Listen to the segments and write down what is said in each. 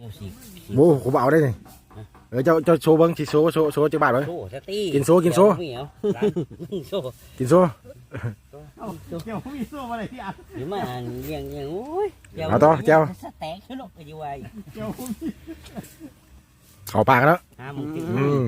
โอ้สิโอ้ผมเอาได้นี่เออเจ้าเจ้าโชว์เบิ้งสิโชว์โชว์โชว์จักบาทเบิ้งโซ่สตีกินโซ่กินโซ่เหนียวโซ่กินโซ่เกี่ยวมีสู้มาเลยที่อะหรือมาเลี้ยงเลี้ยงโอ้ยเอาต่อเจ้าสแต็กขึ้นลงไปอยู่ไว้เกี่ยวมีเข้าปากแล้วห้าโมงกินอืม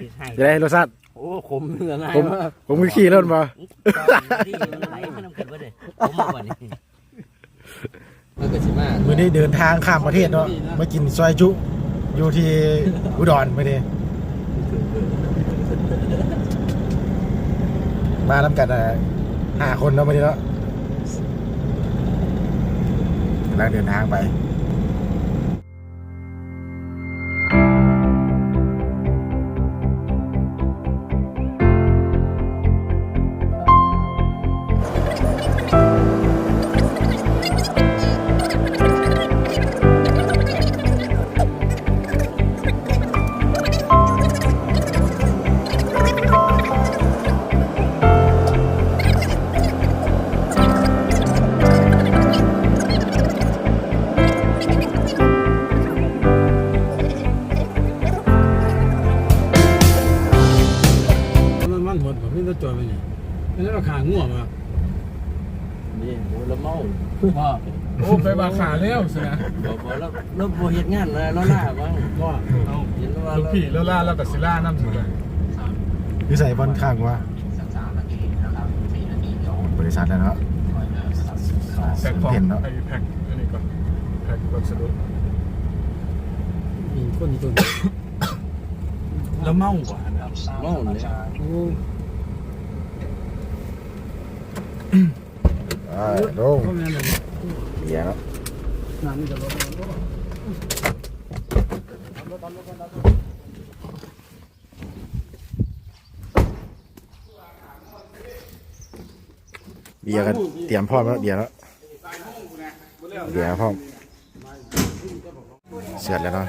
กินให้จะได้รสชาติโอ้ขมเหลือไงผมผมคือขี้เล่นมาที่มันไหลมันน้ำเกิดว่าเลยผมมาวันนี้ มันก็สิมามื่อนี้เดินทางข้ามประเทศเนาะมากินซอยจุ อยู่ที่อุดรมื่อนี้มาทำกันอะห้าคนเนาะมื่อนี้เนาะกำลังเดินทางไป วสินะบอกบอกแล้วแล้วบ่เฮ็ดงานอะไรแล้วล่าบ้างว่าเอาเห็นว่าลูกพี่แล้วล่าแล้วกับซิล่าน้ำสุดเลยอยู่ใส่บอลข้างว่าบริษัทแล้วเนาะแพ็คของเห็นเนาะไอ้แพ็คอันนี้ก่อนแพ็ควัสดุมีคนอีกคนแล้วเมากว่าเมาเลยโอ้อ่าลงพ่อแม่เลย เบียร์เนาะงานนี่จะลดเบียร์กันเตรียมพร้อมแล้วเบียร์แล้วเบียร์พร้อมเสร็จแล้วเนาะ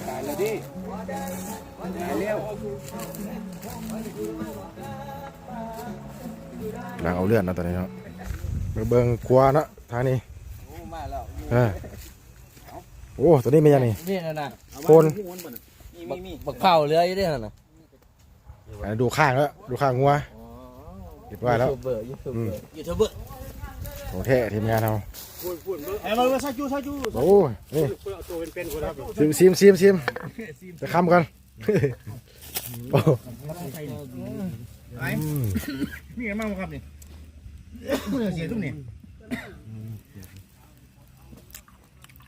กำลั งเอาเลือดเนาะตอนนี้เนาะไปเบิ่งกลัวเนาะทางนี้มาแล้วเออโอ้ตัวนี้เป็นยังไงนี่นะนะโคนบักบักเผาเรืออยู่ด้วยนะอะดูข้างแล้วดูข้างงัวเรียบร้อยแล้วยูทูบเบอร์ยูทูบเบอร์ยูทูบเบอร์ ของแท้ทีมงานเราไอ้มาซาจูซาจูโอ้ยนี่ตัวเป็นๆคนครับซิมซิมซิมซิมจะค้ำกันโอ้ไอ้มีกันบ้างครับนี่เสียตุ้มนี่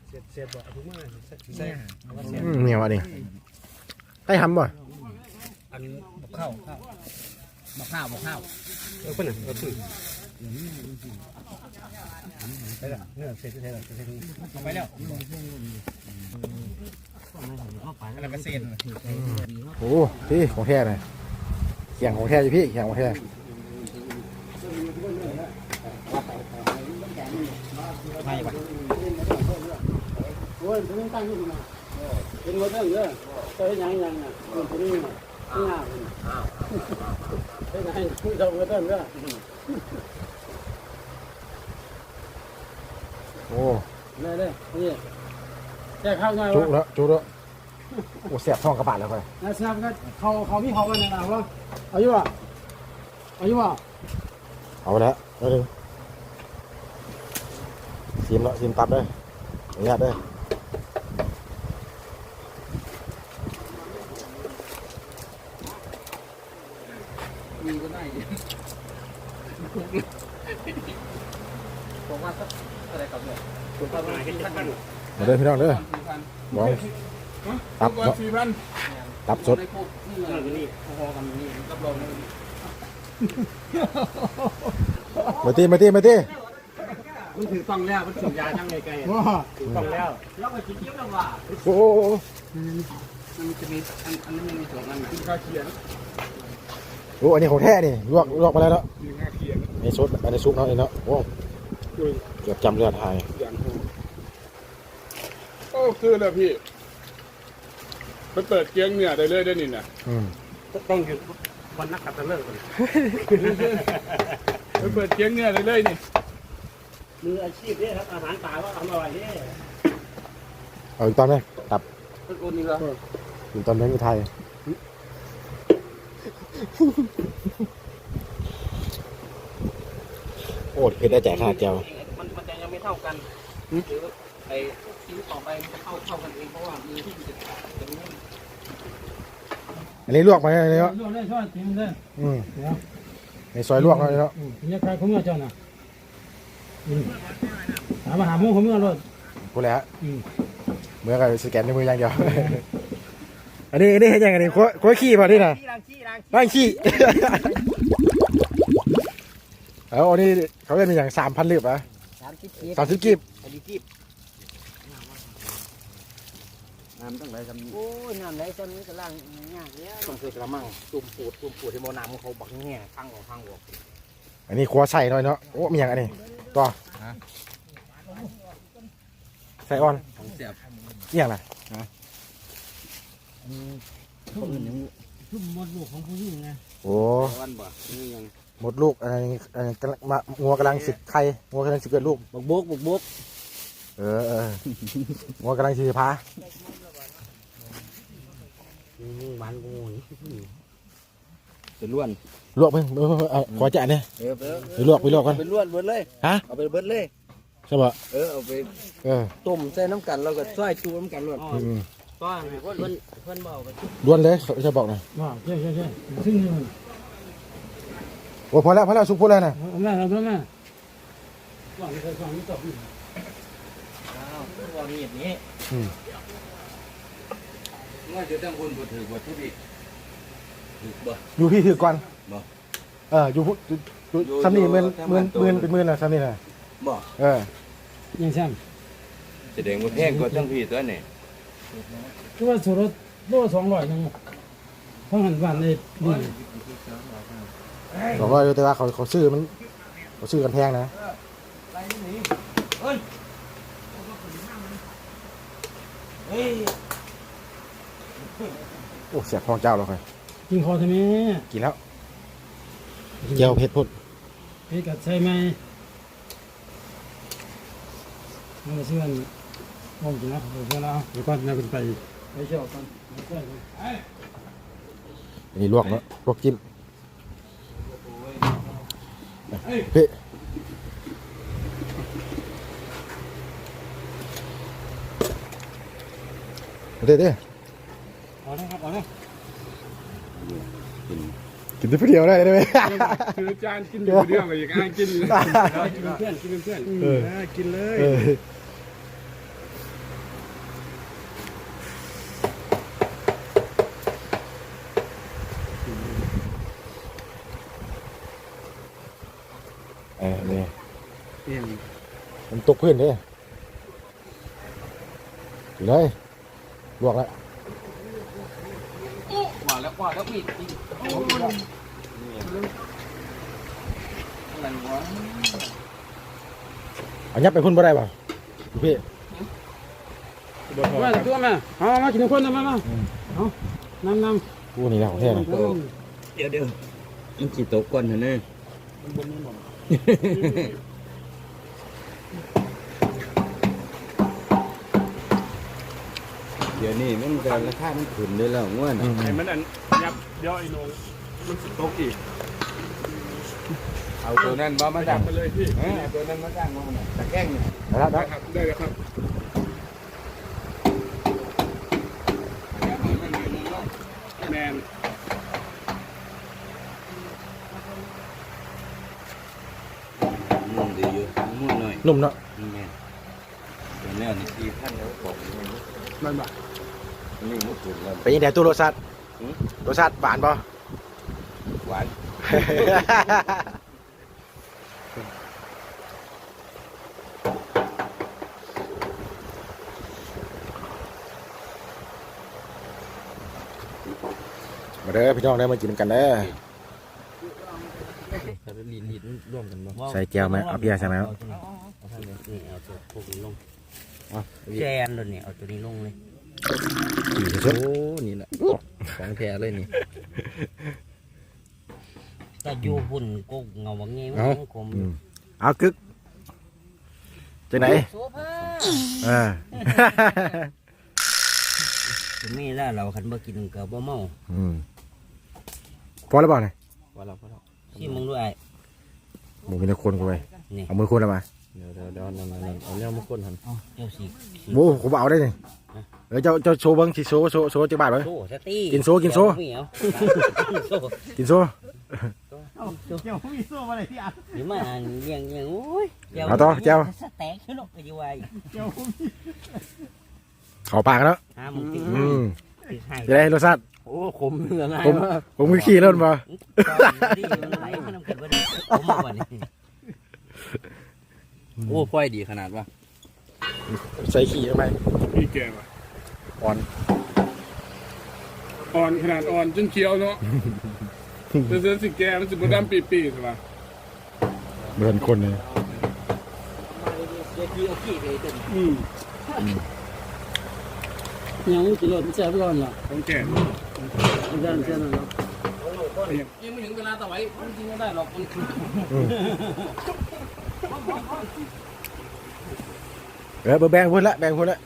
เสียเสียบ่ทุกมื้อใช่เหนียวอะนี่ให้ทำบ่อันข้าวข้าวมาข้าวมาข้าวเออคนน่ะก็คือ ไปและเนี่ยเสร็จเสร็จแล้วเสร็จไปแล้วอันนั้นก็เสร็จโอ้พี่ของแท้เลยเขียงของแท้อยู่พี่เขียงของแท้ไม่ปะโหเป็นตั้งอยู่นะเป็นคนเรื่องเยอะเจอยังยังอะคนนี้น่ะง่าเป็นไงคุยกับคนเรื่องเยอะ โอ้นี่เลยนี่แจกข้าวไงจุวะแล้วจุแล้วโอ้เสียบท้องกระบาดแล้วไปนะสนับก็เขาเขามีเขากันนะวะอายุอะอายุอะเอาไปแล้วเอาหนึ่งซิมแล้วซิมตับเลยอนุญาตเลยมีก็ได้ผมว่าสัก อะไรกับเนี่ยผมว่าประมาณกี่พันมาเด้อพี่น้องเด้อลองตับก่อนเนาะสี่พันตับสดในพวกนี่นี่พอกันนี่รับรองเลยมาตีมาตีมาตีมันถือต้องแล้วมันถือยาทั้งไกลๆว้าถือต้องแล้วแล้วไปกินเยอะแล้วว่ะโอ้โหมันจะมีอันอันนี้มันมีสองอันกินข้าวเขียนโอ้อันนี้ของแท้นี่ลวกลวกมาแล้วเนาะกินข้าวเขียนอันนี้ซุปอันนี้ซุปเนาะอันนี้เนาะโอ้ เกือบจำเลือดหายอย่างหูโอ้คือแล้วพี่ไปเปิดเกียงเนี่ยได้เลยได้นี่นะอืมต้องหยุดวันนักขัตฤกษ์ก่อนไปเปิดเกียงเนี่ยเลยเลยนี่มืออาชีพเนี่ยครับอาหารป่าว่าอร่อยเนี่ยเอาอีกตอนไหมตับทุกคนนี่ก็อีกตอนนี้มีไทยโอ้เผ็ดได้แจกขนาดเจียวากันหรือไอ้ชิ้นต่อไปมันจะเข้าเท่ากันเองเพราะว่ามีที่จะจะรู้อันนี้ลวกไหมอันนี้เนาะลวกได้ช่วยจิ้มได้อืมเดี๋ยวในซอยลวกเนาะเนาะเนี่ยใครเขาเมื่อเจ้าน่ะถามมาหาหมูเขาเมื่อรถกูแหละอืมเมื่อไงสแกนในมืออย่างเดียวอันนี้อันนี้เห็นยังไงนี่ขั้วขั้วขี้ป่ะนี่นะที่ล้างขี้ล้างขี้ล้างขี้แล้วอันนี้เขาเรียกเป็นอย่างสามพันลิบอะ สามสิบกีบสามสิบกีบอันนี้กีบน้ำตั้งไหนกันโอ้ยน้ำไหลจนนี้ก็ล้างยากเนี่ยต้องเคยกระมังตุ่มปูดตุ่มปูดที่โมน้ำเขาบักแง่ข้างออกข้างออกอันนี้ขั้วใส่หน่อยเนาะโอ้มีอย่างอันนี้ต่อใส่อ่อนของเสียบนี่อย่างไรเขาอื่นยังทุ่มมดลูกของผู้หญิงไงโอ้วันบ่นี่ยัง หมดลูกอะไรอะไรกำลังมางัวกำลังสิไข่งัวกำลังสิเกิดลูก บกบกบกบกเออเอองัวกำลังสิพานี่บ้านกูนี่เป็นล้วนลวกเพิ่งเออเออขอจะอันนี้เออไปไปลวกไปลวกกันเป็นล้วนเบิดเลยฮะเอาไปเบิดเลยใช่ปะเออเอาไปเออต้มใส่น้ำกันแล้วก็ซอยจูน้ำกันล้วนอืมก็เพื่อนเพื่อนเบาไปล้วนเลยเขาจะบอกหน่อยว้าวใช่ใช่ใช่ซึ่งนี่มัน โอ้พอแล้วพอแล้วสุกพูดแล้วนะเอาแม่เอาแม่ว่างไม่เคยฟังไม่ตอบอ้าวว่ามีดนี้อืมว่าจะต้องคุณบ่ถือบ่ทุบอีกถือบ่ อยู่พี่ถือก่อนบ่เอออยู่พูอยู่อยู่อยู่ซ้ำนี่อยู่หมื่นทำหมื่นงานตัวหมื่นเป็นหมื่นนะซ้ำนี่นะบ่ เออยังซ้แสดงว่าแพงกว่าทั้งพี่ตัวนี่ำคือว่าสูตรโลสองร้อยนึงเพราะหันบ้านในนี่ บอกว่าแต่ว่าเขาเขาซื้อมันเขาซื้อกันแพงนะเฮ้ยโอ้เสียบพองเจ้าเราค่อยกินคอทำไมกินแล้วเจียวเผ็ดพุดเฮ้ยกัดใช่ไหมมันจะเชื่อนมองกินนะเดี๋ยวเราเดี๋ยวก่อนเราขึ้นไปไปเชี่ยวกันไปเชี่ยวกันอันนี้ลวกเนาะลวกจิ้ม เฮ้ยเด้เด้เอาเลยครับเอาเลยกินได้ผู้เดียวได้ได้ไหมถือจานกินอยู่เดียวเลยอยากอ้างกินกินเป็นเพื่อนกินเป็นเพื่อนเออกินเลย เออเออนี่มันตกพื้นเด้อยู่เลยลวกแล้วกว่าแล้วกว่าแล้วมีดอีกโอ้ยนั่นวะเอายับไปพุ่นบ่ได้ป่ะพี่มาตัวมาเอามากินทุกคนนะมามาเอาน้ำน้กูนี่แหละของแท้นะำเดี๋ยวเดี๋ยวมันกี่ตกก่อนเหรอเนี่ย เดี๋ยวนี้มันการราคามันขึ้นด้วยแล้วง่วนอืมไอ้มันอันยับเดี๋ยวไอ้โหนงมันสิตกอีกเอาตัวนั้นบ่มาจัดับงไปเลยพี่เออเอาตัวนั้นมาดังมาหน่อยตะแกรงเนี่ยแล้วได้นะครับ ได้เลยครับ แมน มุ่งดีอยู่มุ่งห น่อยนุ่มเนาะนี่แม่เดี๋ยวนี้นี่สี่พันแล้วบอกนี่มันแบบอันนี่มุดถึงแล้วเป็นยังไงตู้รสชาติหืมรสชาติหวานป่ะหวานมาเด้อพี่น้องได้อมากินกันเด้อ ลีนลีนร่วมกันบ่ใส่แก้วไหมเอาเบียร์ใส่ไหมครับ เอาท่านเลยนี่เอาตัวพวกนี้ลงแจนเลยนี่เอาตัวนี้ลงเลยกินเถโอ้อะนี่แหละของแท้เลยนี่แต่อยู่หุ่นก็เงาบางงี้มันเอ้ายังคมอืมเอากึกจะไหนโซฟาเออ ถึงไม่แล้วเราคันบ่กินก็บ่เมาอืมพอแล้วเปล่าเนี่ยว่าเราพอแล้ว ที่มึงด้วยไอ้หมูมีแต่คนกูไปนี่เอามือคนเอามาเดี๋ยวเดี๋ยวเดี๋ยวนั่นนั่นนั่นเอาเนี่ยมาคนหันเอ้าเจ้าสิสิโอ้ผมเอาได้เลยเออเจ้าเจ้าโชว์เบิ้งสิโชว์โชว์โชว์จักบาทไว้โซสตีกินโซกินโซเหนียวโซกินโชว์เดี๋ยวมาเลี้ยงเลี้ยงโอ้ยเอาต่อเจ้าสแต็กขึ้นออกไปอยู่ไว้เข้าปากแล้วหาหมึงกินอืมติดให้จะได้รสชาติ โอ้ขมเหลือไงผมผมคือขี่เล่นมาดีมันไหลมันน้ำเกิดบ่ได้ผมมาวันนี้โอ้พ่อยดีขนาดว่าใส่ขี่ทำไมพี่แกว่ะอ่อนอ่อนขนาดอ่อนจนเคี้ยวเนาะแต่เส้นสิแกมันสิบดำปีๆใช่ปะเบิร์นคนเลยเดี๋ยวพี่เอาขี้ไปเต็มอืมยังกินรถแซ่บร้อนล่ะของแก่ อาจารย์เช่นนั้นเนาะยังไม่ถึงเวลาตะไว้มันกินไม่ได้หรอกมันเออเบอร์แบงพูดละแบงพูดละ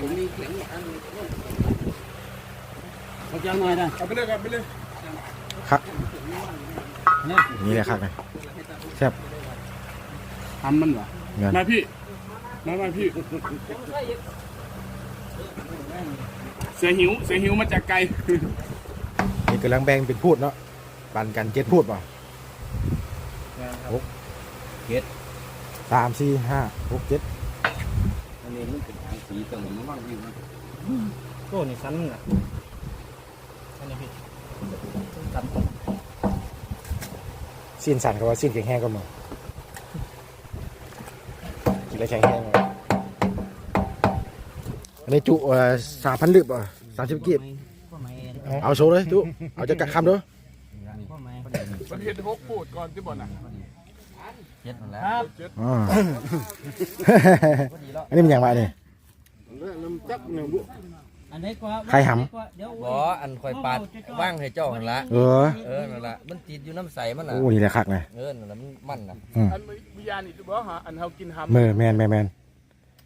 ผมมีเขียงอันอาจารย์หน่อยนะเอาไปเลยครับไปเลยครับนี่แหละครับไงแซ่บทำมันเหรอเงินมาพี่มามาพี่ เสียหิว เสียหิวมาจากไกลนี่กำลังแบ่งเป็นพูดเนาะปั่นกันเจ็ดพูดป่ะหกเจ็ดสามสี่ห้าหกเจ็ดอันนี้มันเป็นทาง สีตรงมันว่างอยู่นะโอ้นี่สันน่ะอันนี้พี่สิ้นสันเขาว่าสิ้นแข็งแห้งก็มึงกินแล้วแข็งแห้งเลยอันนี้จุเอ่อสามพันลิบอะสามสิบกีบพ่อแม่เอาโชว์เลยจุเอาจะกัดคำด้วยพ่อแม่ประเทศหกพูดก่อนที่บ่นอะเจ็ดนั่นแหละอ่าอันนี้มันอย่างไรเนี่ย ใครหเดี๋ยวบ่อันคอยปาดว่างให้เจ้าหันละเออเออนั่นแหละมันติดอยู่น้ำใสมันน่ะโอ้นี่แหละคักไงเออนั่นแหละมันมันน่ะอันวิญญาณนี่บ่ฮะอันเฮากินหำมือแมนแมนแมน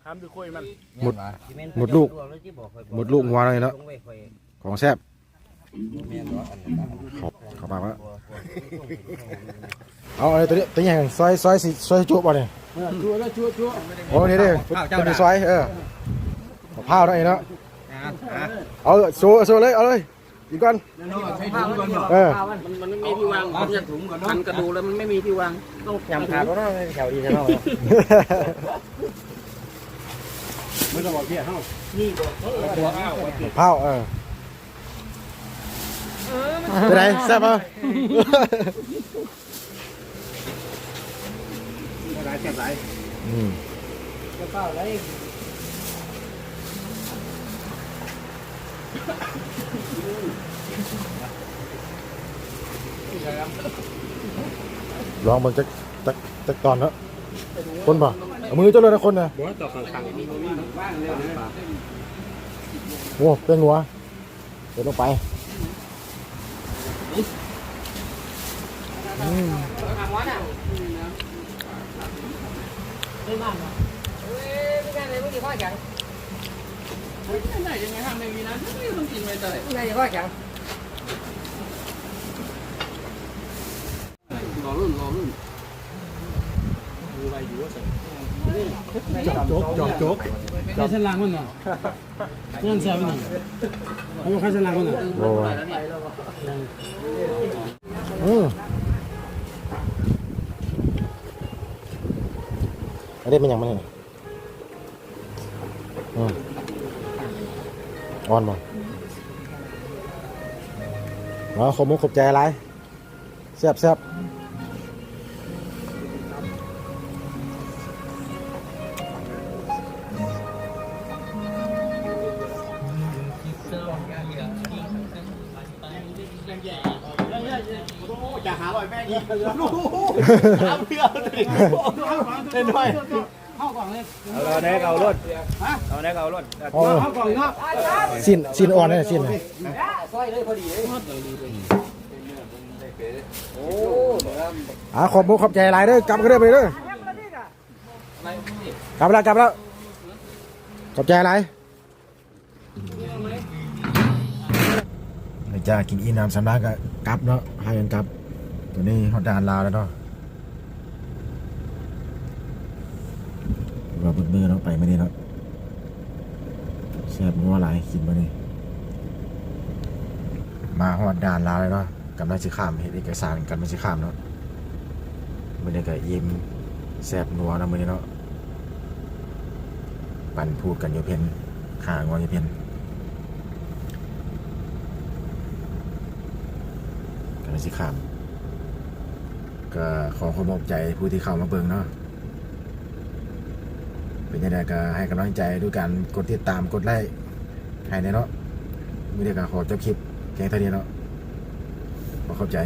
หำด้วยคุยมันหมด แม่นวะหมดลูกหหมดลูกงัวเลยเนาะลงไปค่อยของแซ่บแม่นวะอันนั้นน่ะขอบขอบปากว่าเอาอะไรตัวนี้ตัวอย่างซอยซอยสิซอยจุบ่เนี่ยชัวร์แล้วชัวร์ชัวร์โอ้นี่ดิคนที่ซอยเออ มะพร้าวไอ้เนาะเอาโซโซเลยเอาเลยอีกก้อนเออมันมันไม่มีที่วางผมจะถุงก่อนมันกระดูแล้วมันไม่มีที่วางต้องยำขาดแล้วนะแถวดีใช่ไหมไม่ต้องบอกเพี่เฮานี่ตัวอ้าวมะพร้าวเออเป็นแซ่บป่ะหลายแค่หลายอืมจะเปล่าอะไร ลองมันจะจะจะตอนเนะคนป่ะเอามือเจ้าเลยนะคนนะบ่ต่อข้างๆนี่บ่มีว่างเลยนะโอ้เป็นหัวเดี๋ยวลงไปอืม ไหนยังไงทำไม่มีนะไม่ต้องกินไม่ได้รอรุ่นรอรุ่นโจ๊กโจ๊กโจ๊กใครฉลางมันน่ะเงินแซ่บมันน่ะเอาใครฉลางมันน่ะโอ้อืมอันนี้เป็นอย่างมันเนี่ย อ่อนบ่อ๋อขอบมุกขอบใจอะไรแซ่บแซ่บจะหาลอยแม่ยิงสามเพื่อนเล่นด้วยเข้าก ล่องเลยเอาแนกเอารถเอาแนกเอารถโอ้เข้ากล่องเนาะสิ้นสิ้นอ่อนเลยสิ้นเลยซอยเลยพอดีเลยโอ้เดี๋ยวอ่าขอบมุกขอบใจหลายเด้อกลับกันเด้อไปเด้ออะไรนี่กลับแล้วกลับแล้วขอบใจหลายหลังจากกินอีน้ำสำลักก็กลับเนาะให้กันกลับตัวนี้ฮอดด่านลาวแล้วเนาะ เราเปิดมือเนาะไปไม่ได้เนาะแซ่บงัวหลายกินมาเนี่มาฮอดด่านลาวแล้วเนาะกำลังจะข้ามเฮ็ดเอกสารกันมันจะข้ามเนาะมื้อนี้ก็ยิ้มแซ่บนัวนะมื้อนี้เนาะปันพูดกันอยู่เพียนขางวอยู่เพียนกันสิข้าม ก็ขอขอบใจผู้ที่เข้ามาเบิ่งเนาะ เป็นยังไงก็ให้กำลังใจด้วยการกดติดตามกดไลค์ให้ในเนาะไม่ได้ก็ขอจบคลิปแค่เท่านี้เนาะขอเข้าใจ